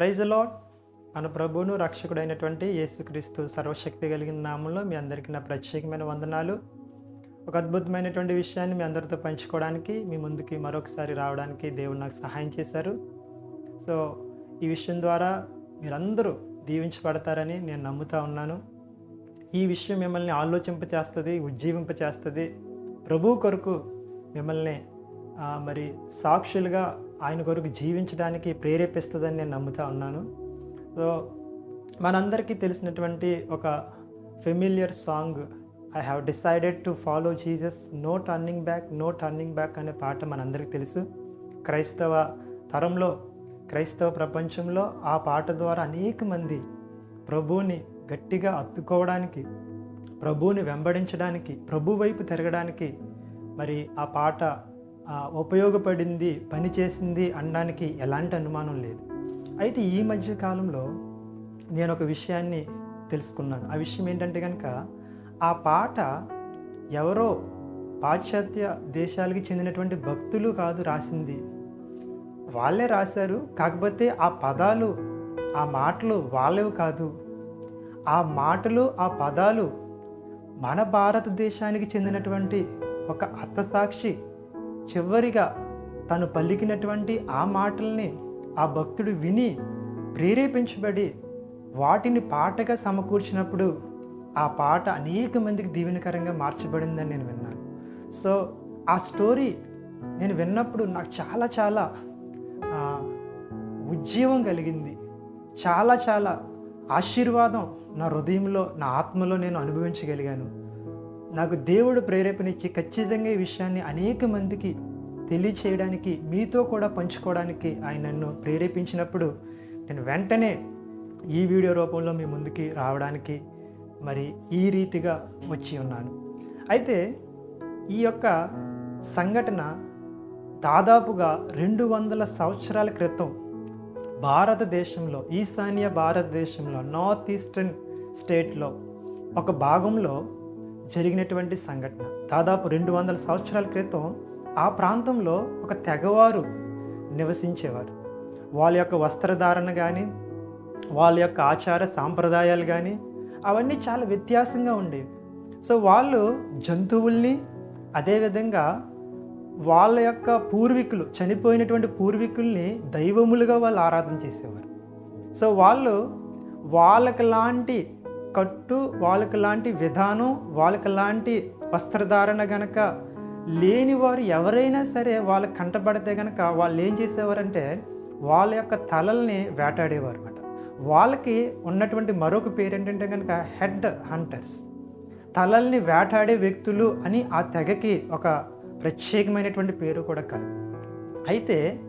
Praise lord మన ప్రభువును రక్షకుడైనటువంటి యేసుక్రీస్తు సర్వశక్తి కలిగిన నామంలో మీ అందరికీ నా ప్రత్యేకమైన వందనాలు. ఒక అద్భుతమైనటువంటి విషయాన్ని మీ అందరితో పంచుకోవడానికి మీ ముందుకి మరొకసారి రావడానికి దేవుడు నాకు సహాయం చేశారు. సో ఈ విషయం ద్వారా మీరందరూ దీవించబడతారని నేను నమ్ముతా ఉన్నాను. ఈ విషయం మిమ్మల్ని ఆలోచింపచేస్తుంది ఉజ్జీవింపచేస్తుంది ప్రభు కొరకు మిమ్మల్ని మరి సాక్షులుగా ఆయన కొరకు జీవించడానికి ప్రేరేపిస్తుందని నేను నమ్ముతా ఉన్నాను. సో మనందరికీ తెలిసినటువంటి ఒక familiar song I have decided to follow Jesus no turning back no turning back అనే పాట మనందరికీ తెలుసు. క్రైస్తవ తరంలో క్రైస్తవ ప్రపంచంలో ఆ పాట ద్వారా అనేక మంది ప్రభువుని గట్టిగా అత్తుకోవడానికి ప్రభువుని వెంబడించడానికి ప్రభు వైపు తిరగడానికి మరి ఆ పాట ఉపయోగపడింది పనిచేసింది అనడానికి ఎలాంటి అనుమానం లేదు. అయితే ఈ మధ్య కాలంలో నేను ఒక విషయాన్ని తెలుసుకున్నాను. ఆ విషయం ఏంటంటే కనుక ఆ పాట ఎవరో పాశ్చాత్య దేశాలకి చెందినటువంటి భక్తులు కాదు రాసింది. వాళ్ళే రాశారు. కాకపోతే ఆ పదాలు ఆ మాటలు వాళ్ళవి కాదు. ఆ మాటలు ఆ పదాలు మన భారతదేశానికి చెందినటువంటి ఒక అత్తసాక్షి చివరిగా తను పలికినటువంటి ఆ మాటల్ని ఆ భక్తుడు విని ప్రేరేపించబడి వాటిని పాటగా సమకూర్చినప్పుడు ఆ పాట అనేక మందికి దీవెనకరంగా మార్చబడిందని నేను విన్నాను. సో ఆ స్టోరీ నేను విన్నప్పుడు నాకు చాలా చాలా ఉజ్జీవం కలిగింది. చాలా చాలా ఆశీర్వాదం నా హృదయంలో నా ఆత్మలో నేను అనుభవించగలిగాను. నాకు దేవుడు ప్రేరేపణిచ్చి ఖచ్చితంగా ఈ విషయాన్ని అనేక మందికి తెలియచేయడానికి మీతో కూడా పంచుకోవడానికి ఆయన నన్ను ప్రేరేపించినప్పుడు నేను వెంటనే ఈ వీడియో రూపంలో మీ ముందుకి రావడానికి మరి ఈ రీతిగా వచ్చి ఉన్నాను. అయితే ఈ యొక్క సంఘటన దాదాపుగా రెండు వందల సంవత్సరాల క్రితం భారతదేశంలో ఈశాన్య భారతదేశంలో నార్త్ ఈస్టర్న్ స్టేట్లో ఒక భాగంలో జరిగినటువంటి సంఘటన. దాదాపు రెండు వందల సంవత్సరాల క్రితం ఆ ప్రాంతంలో ఒక తెగవారు నివసించేవారు. వాళ్ళ యొక్క వస్త్రధారణ కానీ వాళ్ళ యొక్క ఆచార సాంప్రదాయాలు కానీ అవన్నీ చాలా వ్యత్యాసంగా ఉండేవి. సో వాళ్ళు జంతువుల్ని అదేవిధంగా వాళ్ళ యొక్క పూర్వీకులు చనిపోయినటువంటి పూర్వీకుల్ని దైవములుగా వాళ్ళు ఆరాధన చేసేవారు. సో వాళ్ళు వాళ్ళకి లాంటి కట్టు వాళ్ళకి లాంటి విధానం వాళ్ళకి లాంటి వస్త్రధారణ గనక లేని వారు ఎవరైనా సరే వాళ్ళకి కంటపడితే గనక వాళ్ళు ఏం చేసేవారంటే వాళ్ళ యొక్క తలల్ని వేటాడేవారు అనమాట వాళ్ళకి ఉన్నటువంటి మరొక పేరు ఏంటంటే కనుక హెడ్ హంటర్స్. తలల్ని వేటాడే వ్యక్తులు అని ఆ తెగకి ఒక ప్రత్యేకమైనటువంటి పేరు కూడా కలదు అయితే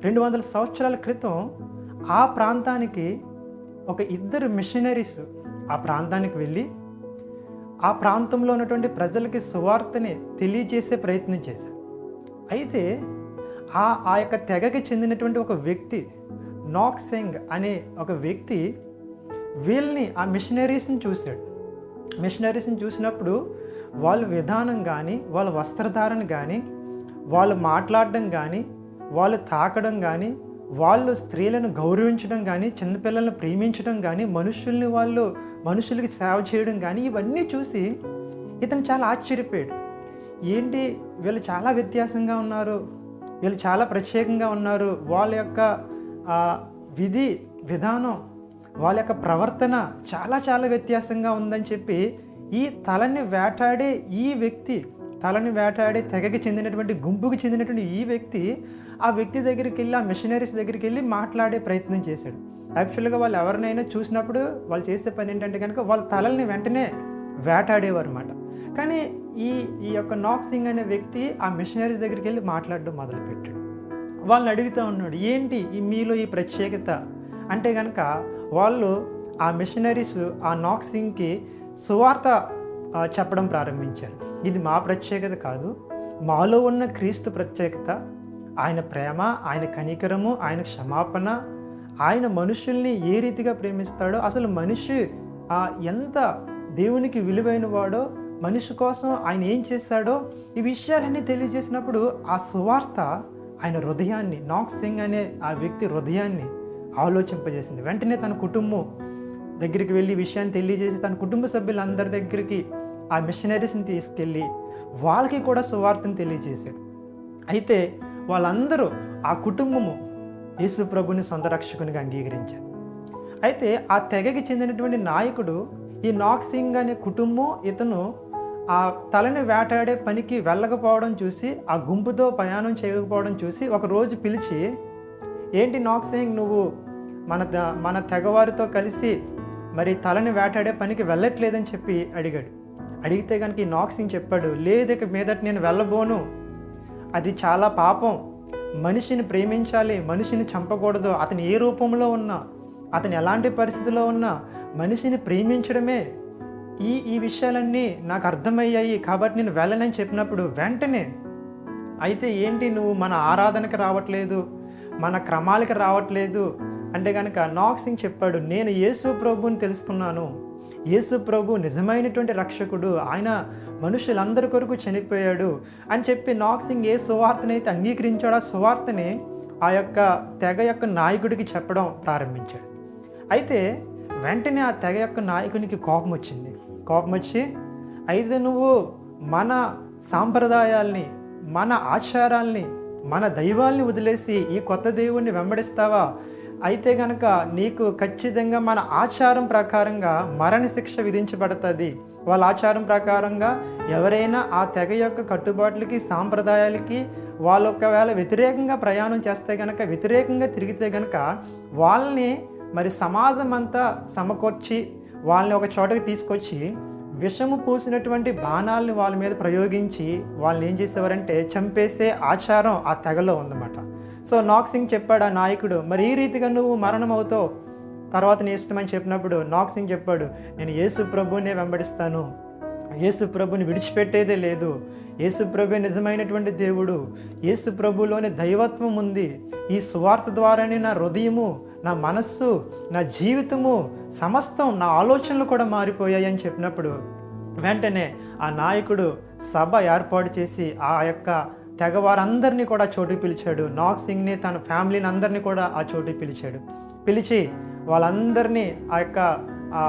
రెండు వందల సంవత్సరాల క్రితం ఆ ప్రాంతానికి ఒక ఇద్దరు మిషనరీస్ ఆ ప్రాంతానికి వెళ్ళి ఆ ప్రాంతంలో ఉన్నటువంటి ప్రజలకి సువార్తని తెలియజేసే ప్రయత్నం చేశారు. అయితే ఆ ఆ యొక్క తెగకి చెందినటువంటి ఒక వ్యక్తి నాక్సెంగ్ అనే ఒక వ్యక్తి వీళ్ళని ఆ మిషనరీస్ని చూశాడు. మిషనరీస్ని చూసినప్పుడు వాళ్ళ విధానం కానీ వాళ్ళ వస్త్రధారణ కానీ వాళ్ళు మాట్లాడడం కానీ వాళ్ళు తాకడం కానీ వాళ్ళు స్త్రీలను గౌరవించడం కానీ చిన్నపిల్లలను ప్రేమించడం కానీ మనుషుల్ని వాళ్ళు మనుషులకి సేవ చేయడం కానీ ఇవన్నీ చూసి ఇతను చాలా ఆశ్చర్యపోయాడు. ఏంటి వీళ్ళు చాలా వ్యత్యాసంగా ఉన్నారు? వీళ్ళు చాలా ప్రత్యేకంగా ఉన్నారు. వాళ్ళ యొక్క విధి విధానం వాళ్ళ యొక్క ప్రవర్తన చాలా చాలా వ్యత్యాసంగా ఉందని చెప్పి ఈ తలని వేటాడే ఈ వ్యక్తి తలని వేటాడి తెగకి చెందినటువంటి గుంపుకి చెందినటువంటి ఈ వ్యక్తి ఆ వ్యక్తి దగ్గరికి వెళ్ళి ఆ మిషనరీస్ దగ్గరికి వెళ్ళి మాట్లాడే ప్రయత్నం చేశాడు. యాక్చువల్గా వాళ్ళు ఎవరినైనా చూసినప్పుడు వాళ్ళు చేసే పని ఏంటంటే కనుక వాళ్ళ తలల్ని వెంటనే వేటాడేవారు అనమాట కానీ ఈ ఈ యొక్క నాక్ సింగ్ అనే వ్యక్తి ఆ మిషనరీస్ దగ్గరికి వెళ్ళి మాట్లాడడం మొదలుపెట్టాడు. వాళ్ళని అడుగుతూ ఉన్నాడు ఏంటి ఈ మీలో ఈ ప్రత్యేకత? అంటే కనుక వాళ్ళు ఆ మిషనరీస్ ఆ నాక్ సింగ్కి సువార్త చెప్పడం ప్రారంభించారు. ఇది మా ప్రత్యేకత కాదు. మాలో ఉన్న క్రీస్తు ప్రత్యేకత ఆయన ప్రేమ ఆయన కనికరము ఆయన క్షమాపణ ఆయన మనుషుల్ని ఏ రీతిగా ప్రేమిస్తాడో అసలు మనిషి ఆ, ఎంత దేవునికి విలువైన వాడో మనిషి కోసం ఆయన ఏం చేశాడో ఈ విషయాలన్నీ తెలియజేసినప్పుడు ఆ సువార్త ఆయన హృదయాన్ని నాక్ సింగ్ అనే ఆ వ్యక్తి హృదయాన్ని ఆలోచింపజేసింది. వెంటనే తన కుటుంబం దగ్గరికి వెళ్ళి విషయాన్ని తెలియజేసి తన కుటుంబ సభ్యులందరి దగ్గరికి ఆ మిషనరీస్ని తీసుకెళ్ళి వాళ్ళకి కూడా సువార్తను తెలియజేశాడు. అయితే వాళ్ళందరూ ఆ కుటుంబము యేసు ప్రభుని సొంత రక్షకునిగా అంగీకరించారు. అయితే ఆ తెగకి చెందినటువంటి నాయకుడు ఈ నాక్సింగ్ అనే కుటుంబం ఇతను ఆ తలని వేటాడే పనికి వెళ్ళకపోవడం చూసి ఆ గుంపుతో ప్రయాణం చేయకపోవడం చూసి ఒక రోజు పిలిచి ఏంటి నాక్సింగ్ నువ్వు మన మన తెగవారితో కలిసి మరి తలని వేటాడే పనికి వెళ్ళట్లేదని చెప్పి అడిగాడు. అడిగితే కనుక ఈ నాక్ సింగ్ చెప్పాడు లేదు ఇక మీదట నేను వెళ్ళబోను. అది చాలా పాపం. మనిషిని ప్రేమించాలి మనిషిని చంపకూడదు. అతను ఏ రూపంలో ఉన్నా అతను ఎలాంటి పరిస్థితిలో ఉన్నా మనిషిని ప్రేమించడమే. ఈ ఈ విషయాలన్నీ నాకు అర్థమయ్యాయి కాబట్టి నేను వెళ్ళనని చెప్పినప్పుడు వెంటనే అయితే ఏంటి నువ్వు మన ఆరాధనకి రావట్లేదు? మన క్రమాలకి రావట్లేదు? అంటే కనుక నాక్ సింగ్ చెప్పాడు నేను యేసు ప్రభుని తెలుసుకున్నాను. యేసు ప్రభు నిజమైనటువంటి రక్షకుడు ఆయన మనుషులందరి కొరకు చనిపోయాడు అని చెప్పి నాక్సింగ్ ఏ సువార్తనైతే అంగీకరించాడు అంగీకరించాడో ఆ సువార్తని ఆ యొక్క తెగ యొక్క నాయకుడికి చెప్పడం ప్రారంభించాడు. అయితే వెంటనే ఆ తెగ యొక్క నాయకునికి కోపం వచ్చింది. కోపం వచ్చి అయితే నువ్వు మన సాంప్రదాయాల్ని మన ఆచారాల్ని మన దైవాల్ని వదిలేసి ఈ కొత్త దేవుణ్ణి వెంబడిస్తావా? అయితే గనక నీకు ఖచ్చితంగా మన ఆచారం ప్రకారంగా మరణశిక్ష విధించబడుతుంది. వాళ్ళ ఆచారం ప్రకారంగా ఎవరైనా ఆ తెగ యొక్క కట్టుబాట్లకి సాంప్రదాయాలకి వాళ్ళు ఒకవేళ వ్యతిరేకంగా ప్రయాణం చేస్తే గనక వ్యతిరేకంగా తిరిగితే గనక వాళ్ళని మరి సమాజం అంతా సమకూర్చి వాళ్ళని ఒక చోటకి తీసుకొచ్చి విషము పూసినటువంటి బాణాలని వాళ్ళ మీద ప్రయోగించి వాళ్ళని ఏం చేసేవారంటే చంపేసే ఆచారం ఆ తెగలో ఉందన్నమాట. సో నాక్ సింగ్ చెప్పాడు ఆ నాయకుడు మరి ఈ రీతిగా నువ్వు మరణం అవుతావు తర్వాత నీ ఇష్టమని చెప్పినప్పుడు నాక్ సింగ్ చెప్పాడు నేను యేసు ప్రభునే వెంబడిస్తాను. యేసు ప్రభుని విడిచిపెట్టేదే లేదు. యేసు ప్రభు నిజమైనటువంటి దేవుడు. యేసు ప్రభులోని దైవత్వం ఉంది. ఈ సువార్త ద్వారానే నా హృదయము నా మనస్సు నా జీవితము సమస్తం నా ఆలోచనలు కూడా మారిపోయాయి అని చెప్పినప్పుడు వెంటనే ఆ నాయకుడు సభ ఏర్పాటు చేసి ఆ యొక్క తెగవారందరినీ కూడా చోటు పిలిచాడు. నాగ్ సింగ్ని తన ఫ్యామిలీని అందరినీ కూడా ఆ చోటు పిలిచాడు. పిలిచి వాళ్ళందరినీ ఆ యొక్క ఆ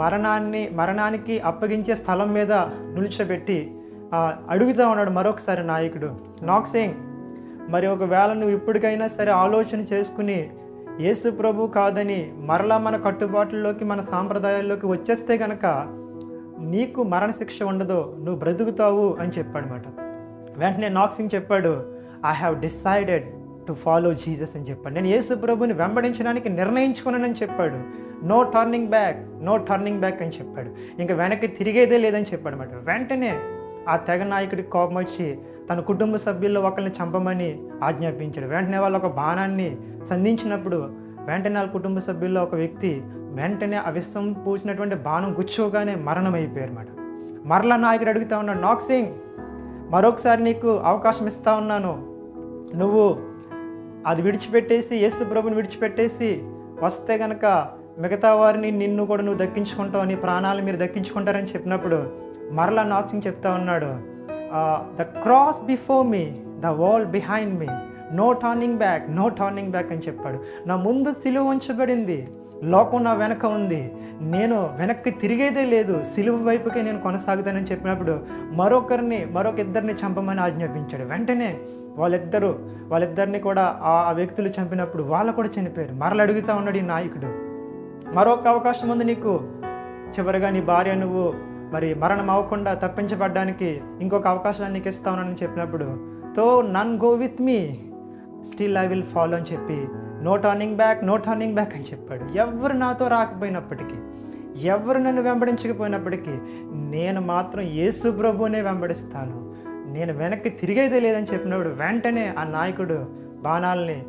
మరణాన్ని మరణానికి అప్పగించే స్థలం మీద నిలిచోబెట్టి అడుగుతా ఉన్నాడు మరొకసారి నాయకుడు. నాగ్ సింగ్ మరి ఒకవేళ నువ్వు ఇప్పటికైనా సరే ఆలోచన చేసుకుని యేసు ప్రభు కాదని మరలా మన కట్టుబాట్లలోకి మన సాంప్రదాయాల్లోకి వచ్చేస్తే గనక నీకు మరణశిక్ష ఉండదు నువ్వు బ్రతుకుతావు అని చెప్పాడనమాట వెంటనే నాక్ సింగ్ చెప్పాడు I have decided to follow Jesus అని చెప్పాడు. నేను యేసు ప్రభుని వెంబడించడానికి నిర్ణయించుకున్నానని చెప్పాడు. No turning back no turning back అని చెప్పాడు. ఇంకా వెనక్కి తిరిగేదే లేదని చెప్పాడు అనమాట వెంటనే ఆ తెగ నాయకుడికి కోపం వచ్చి తన కుటుంబ సభ్యుల్లో ఒకరిని చంపమని ఆజ్ఞాపించాడు. వెంటనే వాళ్ళు ఒక బాణాన్ని సంధించినప్పుడు వెంటనే వాళ్ళ కుటుంబ సభ్యుల్లో ఒక వ్యక్తి వెంటనే అవిశ్వం పూసినటువంటి బాణం గుచ్చుకోగానే మరణం అయిపోయారు అనమాట మరలా నాయకుడు అడుగుతా ఉన్నాడు నాక్ సింగ్ మరొకసారి నీకు అవకాశం ఇస్తా ఉన్నాను. నువ్వు అది విడిచిపెట్టేసి యేసు ప్రభుని విడిచిపెట్టేసి వస్తే గనక మిగతా వారిని నిన్ను కూడా నువ్వు దక్కించుకుంటావు నీ ప్రాణాలు మీరు దక్కించుకుంటారని చెప్పినప్పుడు మరలా నాక్సింగ్ చెప్తా ఉన్నాడు. The cross before me the world behind me no turning back no turning back అని చెప్పాడు. నా ముందు సిలువ ఉంచబడింది. లోకం నా వెనక ఉంది. నేను వెనక్కి తిరిగేదే లేదు. సిలువ వైపుకే నేను కొనసాగుతానని చెప్పినప్పుడు మరొకరిని మరొక ఇద్దరిని చంపమని ఆజ్ఞాపించాడు. వెంటనే వాళ్ళిద్దరూ వాళ్ళిద్దరిని కూడా ఆ వ్యక్తులు చంపినప్పుడు వాళ్ళు కూడా చనిపోయారు. మరలు అడుగుతా ఉన్నాడు ఈ నాయకుడు. మరొక అవకాశం ఉంది నీకు. చివరిగా నీ భార్య నువ్వు మరి మరణం అవ్వకుండా తప్పించబడ్డానికి ఇంకొక అవకాశాన్ని నీకు ఇస్తానని చెప్పినప్పుడు though none go with me. Still I will follow అని చెప్పి no turning back no turning back అని చెప్పాడు. ఎవరు నాతో రాకపోయినప్పటికీ ఎవరు నన్ను వెంబడించకపోయినప్పటికీ నేను మాత్రం యేసు ప్రభునే వెంబడిస్తాను. నేను వెనక్కి తిరిగేదే లేదని చెప్పినప్పుడు వెంటనే ఆ నాయకుడు బాణాలని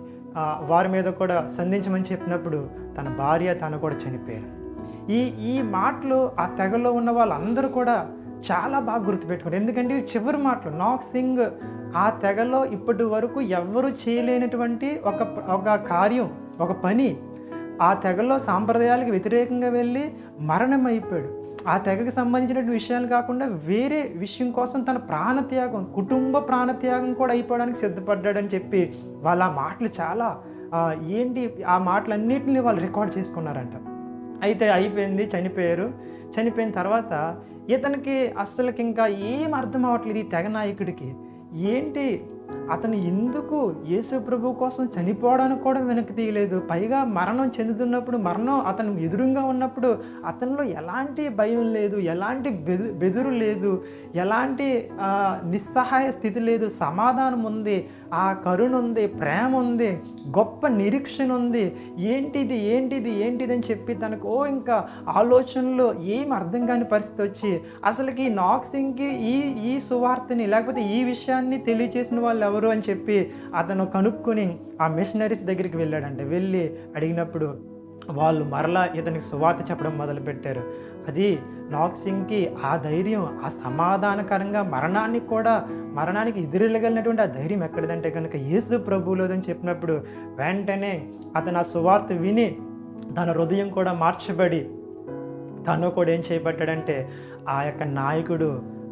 వారి మీద కూడా సంధించమని చెప్పినప్పుడు తన భార్య తను కూడా చనిపోయారు. ఈ ఈ మాటలు ఆ తెగలో ఉన్న వాళ్ళందరూ కూడా చాలా బాగా గుర్తుపెట్టుకోండి. ఎందుకంటే ఇవి చివరి మాటలు. నాక్ సింగ్ ఆ తెగలో ఇప్పటి వరకు ఎవ్వరూ చేయలేనటువంటి ఒక ఒక కార్యం ఒక పని. ఆ తెగలో సాంప్రదాయాలకు వ్యతిరేకంగా వెళ్ళి మరణం అయిపోయాడు ఆ తెగకి సంబంధించినటువంటి విషయాలు కాకుండా వేరే విషయం కోసం తన ప్రాణత్యాగం కుటుంబ ప్రాణత్యాగం కూడా అయిపోవడానికి సిద్ధపడ్డాడని చెప్పి వాళ్ళ ఆ మాటలు చాలా ఏంటి ఆ మాటలన్నింటినీ వాళ్ళు రికార్డ్ చేసుకున్నారంట. అయితే అయిపోయింది చనిపోయారు. చనిపోయిన తర్వాత ఇతనికి అస్సలకి ఇంకా ఏం అర్థం అవ్వట్లేదు ఈ తెగ నాయకుడికి. ఏంటి అతను ఎందుకు యేసు ప్రభు కోసం చనిపోవడానికి కూడా వెనక్కి తీయలేదు? పైగా మరణం చెందుతున్నప్పుడు మరణం అతను ఎదురుగా ఉన్నప్పుడు అతనిలో ఎలాంటి భయం లేదు ఎలాంటి బెదు బెదురు లేదు ఎలాంటి నిస్సహాయ స్థితి లేదు సమాధానం ఉంది ఆ కరుణ ఉంది ప్రేమ ఉంది గొప్ప నిరీక్షణ ఉంది ఏంటిది ఏంటిది ఏంటిది అని చెప్పి తనకు ఓ ఇంకా ఆలోచనలో ఏం అర్థం కాని పరిస్థితి వచ్చి అసలుకి నాక్సింగ్కి ఈ ఈ సువార్తని లేకపోతే ఈ విషయాన్ని తెలియచేసిన వాళ్ళు ఎవరు అని చెప్పి అతను కనుక్కొని ఆ మిషనరీస్ దగ్గరికి వెళ్ళాడంట. వెళ్ళి అడిగినప్పుడు వాళ్ళు మరలా ఇతనికి సువార్త చెప్పడం మొదలుపెట్టారు. అది నాక్సింగ్కి ఆ ధైర్యం ఆ సమాధానకరంగా మరణానికి కూడా మరణానికి ఎదురెళ్ళగలిగినటువంటి ఆ ధైర్యం ఎక్కడిదంటే కనుక యేసు ప్రభువులోదని చెప్పినప్పుడు వెంటనే అతను ఆ సువార్త విని తన హృదయం కూడా మార్చబడి తను కూడా ఏం చేయబడ్డాడంటే ఆ యొక్క నాయకుడు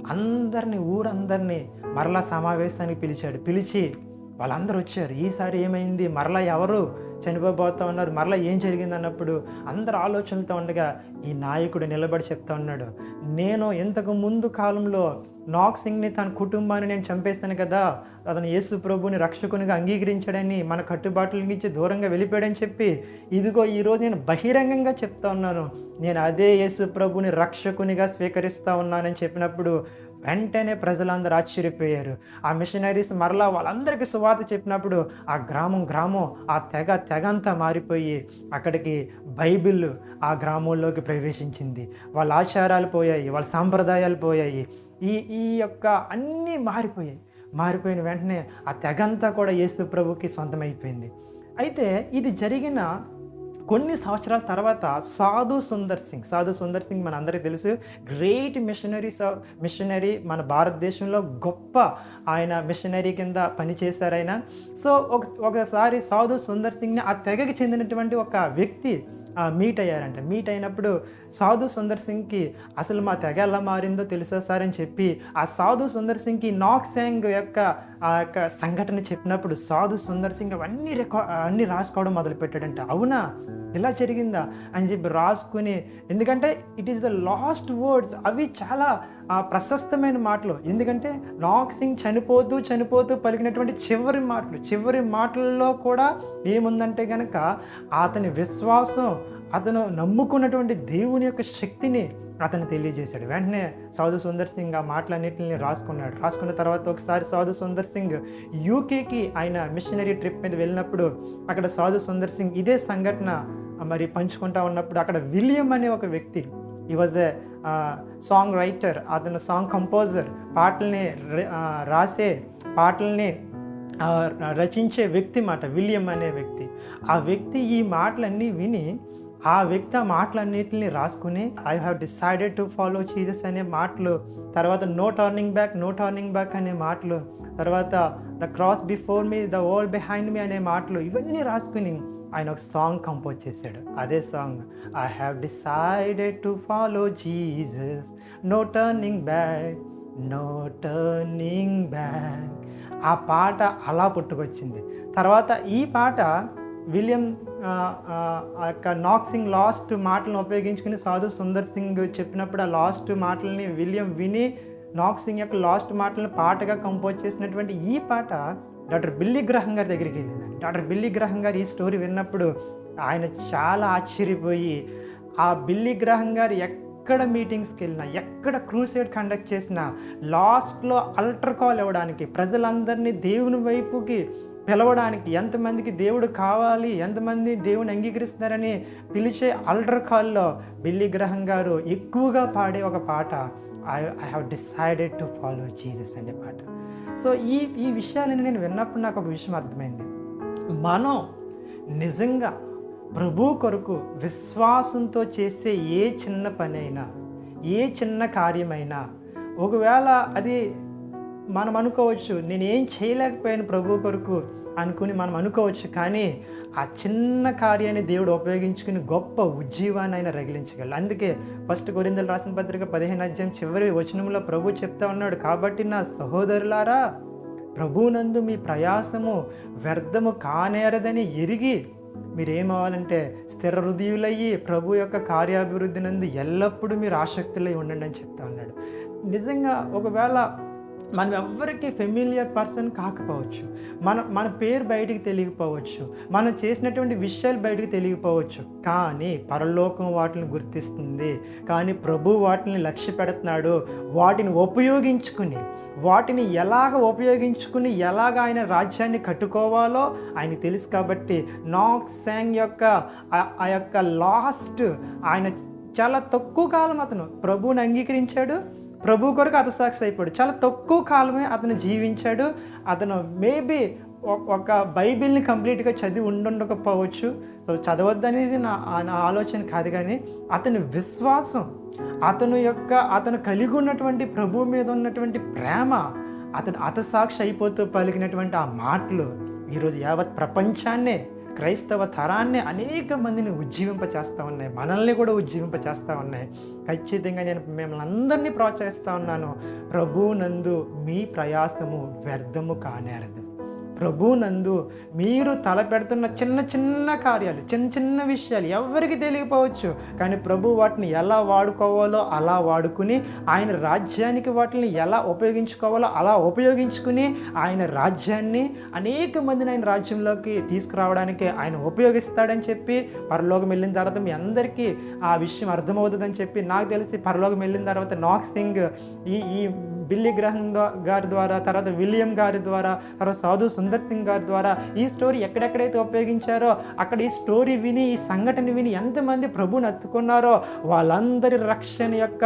అందరినీ ఊరందరినీ మరలా సమావేశానికి పిలిచాడు. పిలిచి వాళ్ళందరూ వచ్చారు. ఈసారి ఏమైంది? మరలా ఎవరు చనిపోబోతా ఉన్నారు? మరలా ఏం జరిగింది అన్నప్పుడు అందరు ఆలోచనలతో ఉండగా ఈ నాయకుడు నిలబడి చెప్తా ఉన్నాడు. నేను ఇంతకు ముందు కాలంలో నాక్ సింగ్ని తన కుటుంబాన్ని నేను చంపేశాను కదా అతను యేసు ప్రభుని రక్షకునిగా అంగీకరించాడని మన కట్టుబాట్ల నుంచి దూరంగా వెళ్ళిపోయాడని చెప్పి ఇదిగో ఈరోజు నేను బహిరంగంగా చెప్తా ఉన్నాను. నేను అదే యేసు ప్రభుని రక్షకునిగా స్వీకరిస్తూ ఉన్నానని చెప్పినప్పుడు వెంటనే ప్రజలందరూ ఆశ్చర్యపోయారు. ఆ మిషనరీస్ మరలా వాళ్ళందరికీ సువార్త చెప్పినప్పుడు ఆ గ్రామం గ్రామం ఆ తెగ తెగంతా మారిపోయి అక్కడికి బైబిల్ ఆ గ్రామంలోకి ప్రవేశించింది. వాళ్ళ ఆచారాలు పోయాయి వాళ్ళ సాంప్రదాయాలు పోయాయి. ఈ ఈ యొక్క అన్నీ మారిపోయాయి. మారిపోయిన వెంటనే ఆ తెగంతా కూడా యేసు ప్రభుకి సొంతమైపోయింది. అయితే ఇది జరిగిన కొన్ని సంవత్సరాల తర్వాత సాధు సుందర్ సింగ్ సాధు సుందర్ సింగ్ మన అందరికీ తెలుసు గ్రేట్ మిషనరీ మిషనరీ మన భారతదేశంలో గొప్ప ఆయన మిషనరీ కింద పనిచేశారు ఆయన. సో ఒక ఒకసారి సాధు సుందర్ సింగ్ని ఆ తెగకి చెందినటువంటి ఒక వ్యక్తి మీట్ అయ్యారంట. మీట్ అయినప్పుడు సాధు సుందర్ సింగ్కి అసలు మా తెగ ఎలా మారిందో తెలుసా సార్ అని చెప్పి ఆ సాధు సుందర్ సింగ్కి నాక్ సాంగ్ యొక్క ఆ యొక్క సంఘటన చెప్పినప్పుడు సాధు సుందర్ సింగ్ అవన్నీ రికార్డ్ అన్నీ రాసుకోవడం మొదలుపెట్టాడంట. అవునా? ఇలా జరిగిందా? అని చెప్పి రాసుకుని ఎందుకంటే it is the last words అవి చాలా ప్రశస్తమైన మాటలు. ఎందుకంటే నాగ్ సింగ్ చనిపోతూ చనిపోతూ పలికినటువంటి చివరి మాటలు. చివరి మాటల్లో కూడా ఏముందంటే కనుక అతని విశ్వాసం అతను నమ్ముకున్నటువంటి దేవుని యొక్క శక్తిని అతను తెలియజేశాడు. వెంటనే సాధు సుందర్ సింగ్ ఆ మాటలన్నింటిని రాసుకున్నాడు. రాసుకున్న తర్వాత ఒకసారి సాధు సుందర్ సింగ్ యూకేకి ఆయన మిషనరీ ట్రిప్ మీద వెళ్ళినప్పుడు అక్కడ సాధు సుందర్ సింగ్ ఇదే సంఘటన మరి పంచుకుంటా ఉన్నప్పుడు అక్కడ విలియం అనే ఒక వ్యక్తి he was a song writer అతను సాంగ్ కంపోజర్ పాటల్ని రాసే పాటల్ని రచించే వ్యక్తి మాట విలియం అనే వ్యక్తి. ఆ వ్యక్తి ఈ మాటలన్నీ విని ఆ వ్యక్తి ఆ మాటలన్నింటిని రాసుకుని I have decided to follow Jesus అనే మాటలు తర్వాత no turning back no turning back అనే మాటలు తర్వాత the cross before me the world behind me అనే మాటలు ఇవన్నీ రాసుకుని ఆయన ఒక సాంగ్ కంపోజ్ చేశాడు. అదే song I have decided to follow Jesus no turning back no turning back ఆ పాట అలా పుట్టుకొచ్చింది. తర్వాత ఈ పాట విలియం ఆ, యొక్క నాక్ సింగ్ లాస్ట్ మాటలను ఉపయోగించుకుని సాధు సుందర్ సింగ్ చెప్పినప్పుడు ఆ లాస్ట్ మాటలని విలియం విని నాక్ సింగ్ యొక్క లాస్ట్ మాటలను పాటగా కంపోజ్ చేసినటువంటి ఈ పాట డాక్టర్ బిల్లి గ్రహం గారి దగ్గరికి వెళ్ళింది. డాక్టర్ బిల్లి గ్రహం గారు ఈ స్టోరీ విన్నప్పుడు ఆయన చాలా ఆశ్చర్యపోయి ఆ బిల్లి గ్రహం గారు ఎక్కడ మీటింగ్స్కి వెళ్ళినా ఎక్కడ క్రూసైడ్ కండక్ట్ చేసినా లాస్ట్లో అల్టర్ కాల్ ఇవ్వడానికి ప్రజలందరినీ దేవుని వైపుకి పిలవడానికి ఎంతమందికి దేవుడు కావాలి ఎంతమంది దేవుని అంగీకరిస్తున్నారని పిలిచే అల్టర్ కాల్లో బిల్లి గ్రహం గారు ఎక్కువగా పాడే ఒక పాట I I have decided to follow Jesus అనే పాట. సో ఈ ఈ విషయాలని నేను విన్నప్పుడు నాకు ఒక విషయం అర్థమైంది. మనం నిజంగా ప్రభు కొరకు విశ్వాసంతో చేసే ఏ చిన్న పని అయినా ఏ చిన్న కార్యమైనా ఒకవేళ అది మనం అనుకోవచ్చు నేనేం చేయలేకపోయాను ప్రభు కొరకు అనుకుని మనం అనుకోవచ్చు కానీ ఆ చిన్న కార్యాన్ని దేవుడు ఉపయోగించుకుని గొప్ప ఉజ్జీవాన్ని ఆయన రగిలించగలడు. అందుకే ఫస్ట్ కొరిందలు రాసిన పత్రిక పదిహేను అధ్యాయం చివరి వచనంలో ప్రభు చెప్తా ఉన్నాడు కాబట్టి నా సహోదరులారా ప్రభునందు మీ ప్రయాసము వ్యర్థము కానేరదని ఎరిగి మీరేమవ్వాలంటే స్థిర హృదయులయ్యి ప్రభు యొక్క కార్యాభివృద్ధి నందు ఎల్లప్పుడూ మీరు ఆసక్తులై ఉండండి అని చెప్తా ఉన్నాడు. నిజంగా ఒకవేళ మనం ఎవ్వరికి ఫెమిలియర్ పర్సన్ కాకపోవచ్చు. మన మన పేరు బయటికి తెలియకపోవచ్చు. మనం చేసినటువంటి విషయాలు బయటికి తెలియకపోవచ్చు. కానీ పరలోకం వాటిని గుర్తిస్తుంది. కానీ ప్రభు వాటిని లక్ష్య పెడుతున్నాడు. వాటిని ఉపయోగించుకుని వాటిని ఎలాగ ఉపయోగించుకుని ఎలాగ ఆయన రాజ్యాన్ని కట్టుకోవాలో ఆయన తెలుసు కాబట్టి నాక్ శాంగ్ యొక్క ఆ- ఆ యొక్క లాస్ట్ ఆయన చాలా తక్కువ కాలం అతను ప్రభువుని అంగీకరించాడు. ప్రభు కొరకు అతసాక్షి అయిపోయాడు చాలా తక్కువ కాలమే అతను జీవించాడు. అతను మేబీ ఒక బైబిల్ని కంప్లీట్గా చదివి ఉండుండకపోవచ్చు. సో చదవద్దనేది నా నా ఆలోచన కాదు కానీ అతని విశ్వాసం అతను యొక్క అతను కలిగి ఉన్నటువంటి ప్రభు మీద ఉన్నటువంటి ప్రేమ అతను అతసాక్షి అయిపోతూ పలికినటువంటి ఆ మాటలు ఈరోజు యావత్ ప్రపంచాన్నే క్రైస్తవ తరాన్ని అనేక మందిని ఉజ్జీవింపచేస్తూ ఉన్నాయి. మనల్ని కూడా ఉజ్జీవింప చేస్తూ ఉన్నాయి. ఖచ్చితంగా నేను మిమ్మల్ని అందరినీ ప్రోత్సహిస్తూ ఉన్నాను. ప్రభునందు మీ ప్రయాసము వ్యర్థము కానేరదు. ప్రభునందు మీరు తలపెడుతున్న చిన్న చిన్న కార్యాలు చిన్న చిన్న విషయాలు ఎవరికి తెలియకపోవచ్చు. కానీ ప్రభు వాటిని ఎలా వాడుకోవాలో అలా వాడుకుని ఆయన రాజ్యానికి వాటిని ఎలా ఉపయోగించుకోవాలో అలా ఉపయోగించుకుని ఆయన రాజ్యాన్ని అనేక మందిని ఆయన రాజ్యంలోకి తీసుకురావడానికి ఆయన ఉపయోగిస్తాడని చెప్పి పరలోకం వెళ్ళిన తర్వాత మీ అందరికీ ఆ విషయం అర్థమవుతుందని చెప్పి నాకు తెలిసి పరలోకం వెళ్ళిన తర్వాత నాక్ సింగ్ ఈ ఈ బిల్లీ గ్రహం గారి ద్వారా తర్వాత విలియం గారి ద్వారా తర్వాత సాధు సుందర్ సింగ్ గారి ద్వారా ఈ స్టోరీ ఎక్కడెక్కడైతే ఉపయోగించారో అక్కడ ఈ స్టోరీ విని ఈ సంఘటన విని ఎంతమంది ప్రభుని అత్తుకున్నారో వాళ్ళందరి రక్షణ యొక్క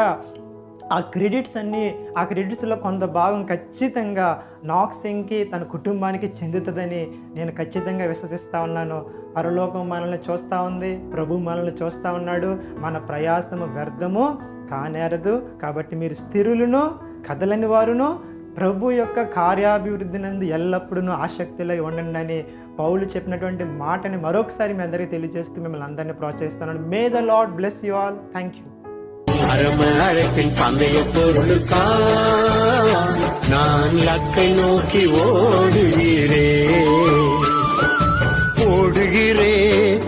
ఆ క్రెడిట్స్ అన్నీ ఆ క్రెడిట్స్లో కొంత భాగం ఖచ్చితంగా నాక్ సింగ్కి తన కుటుంబానికి చెందుతుందని నేను ఖచ్చితంగా విశ్వసిస్తూ ఉన్నాను. పరలోకం మనల్ని చూస్తూ ఉంది ప్రభు మనల్ని చూస్తూ ఉన్నాడు. మన ప్రయాసము వ్యర్థము కానేరదు. కాబట్టి మీరు స్థిరులను కదలని వారును ప్రభు యొక్క కార్యాభివృద్ధి నందు ఎల్లప్పుడూ ఆసక్తిలో ఉండండి అని పౌలు చెప్పినటువంటి మాటని మరొకసారి మీ అందరికీ తెలియజేస్తూ మిమ్మల్ని అందరినీ ప్రోత్సహిస్తున్నాను. May the lord bless you all thank you அரம அழைப்பின் பந்தய பொருளுக்கா? நான் லக்கை நோக்கி ஓடுகிறேன். ஓடுகிறேன்.